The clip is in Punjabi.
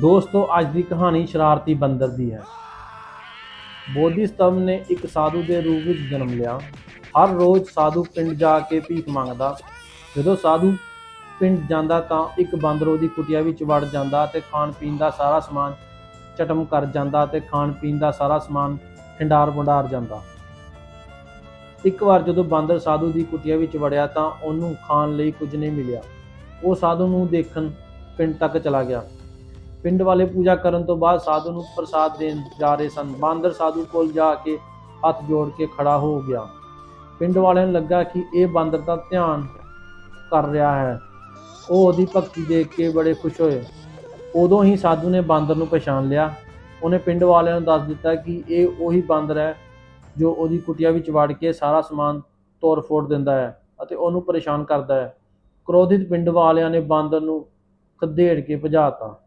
ਦੋਸਤੋ, ਅੱਜ ਦੀ ਕਹਾਣੀ ਸ਼ਰਾਰਤੀ ਬੰਦਰ ਦੀ ਹੈ। ਬੋਧਿਸਤਵ ਨੇ ਇੱਕ ਸਾਧੂ ਦੇ ਰੂਪ ਵਿੱਚ ਜਨਮ ਲਿਆ। ਹਰ ਰੋਜ਼ ਸਾਧੂ ਪਿੰਡ ਜਾ ਕੇ ਭੀਖ ਮੰਗਦਾ। ਜਦੋਂ ਸਾਧੂ ਪਿੰਡ ਜਾਂਦਾ ਤਾਂ ਇੱਕ ਬਾਂਦਰ ਉਹਦੀ ਕੁਟੀਆ ਵਿੱਚ ਵੜ ਜਾਂਦਾ ਤੇ ਖਾਣ ਪੀਣ ਦਾ ਸਾਰਾ ਸਮਾਨ ਚਟਮ ਕਰ ਜਾਂਦਾ ਤੇ ਖਾਣ ਪੀਣ ਦਾ ਸਾਰਾ ਸਮਾਨ ਖਿੰਡਾਰ ਵੰਡਾਰ ਜਾਂਦਾ। ਇੱਕ ਵਾਰ ਜਦੋਂ ਬਾਂਦਰ ਸਾਧੂ ਦੀ ਕੁਟੀਆ ਵਿੱਚ ਵੜਿਆ ਤਾਂ ਉਹਨੂੰ ਖਾਣ ਲਈ ਕੁਝ ਨਹੀਂ ਮਿਲਿਆ। ਉਹ ਸਾਧੂ ਨੂੰ ਦੇਖਣ ਪਿੰਡ ਤੱਕ ਚਲਾ ਗਿਆ। ਪਿੰਡ ਵਾਲੇ ਪੂਜਾ ਕਰਨ ਤੋਂ ਬਾਅਦ ਸਾਧੂ ਨੂੰ ਪ੍ਰਸਾਦ ਦੇਣ ਜਾ ਰਹੇ ਸਨ। ਬਾਂਦਰ ਸਾਧੂ ਕੋਲ ਜਾ ਕੇ ਹੱਥ ਜੋੜ ਕੇ ਖੜਾ ਹੋ ਗਿਆ। ਪਿੰਡ ਵਾਲਿਆਂ ਨੂੰ ਲੱਗਾ ਕਿ ਇਹ ਬਾਂਦਰ ਦਾ ਧਿਆਨ ਕਰ ਰਿਹਾ ਹੈ। ਉਹ ਉਹਦੀ ਭਗਤੀ ਦੇਖ ਕੇ ਬੜੇ ਖੁਸ਼ ਹੋਏ। ਉਦੋਂ ਹੀ ਸਾਧੂ ਨੇ ਬਾਂਦਰ ਨੂੰ ਪਛਾਣ ਲਿਆ। ਉਹਨੇ ਪਿੰਡ ਵਾਲਿਆਂ ਨੂੰ ਦੱਸ ਦਿੱਤਾ ਕਿ ਇਹ ਉਹੀ ਬਾਂਦਰ ਹੈ ਜੋ ਉਹਦੀ ਕੁਟੀਆ ਵਿੱਚ ਵੜ ਕੇ ਸਾਰਾ ਸਮਾਨ ਤੋੜ ਫੋੜ ਦਿੰਦਾ ਹੈ ਅਤੇ ਉਹਨੂੰ ਪਰੇਸ਼ਾਨ ਕਰਦਾ ਹੈ। ਕ੍ਰੋਧਿਤ ਪਿੰਡ ਵਾਲਿਆਂ ਨੇ ਬਾਂਦਰ ਨੂੰ ਖਦੇੜ ਕੇ ਭਜਾਤਾ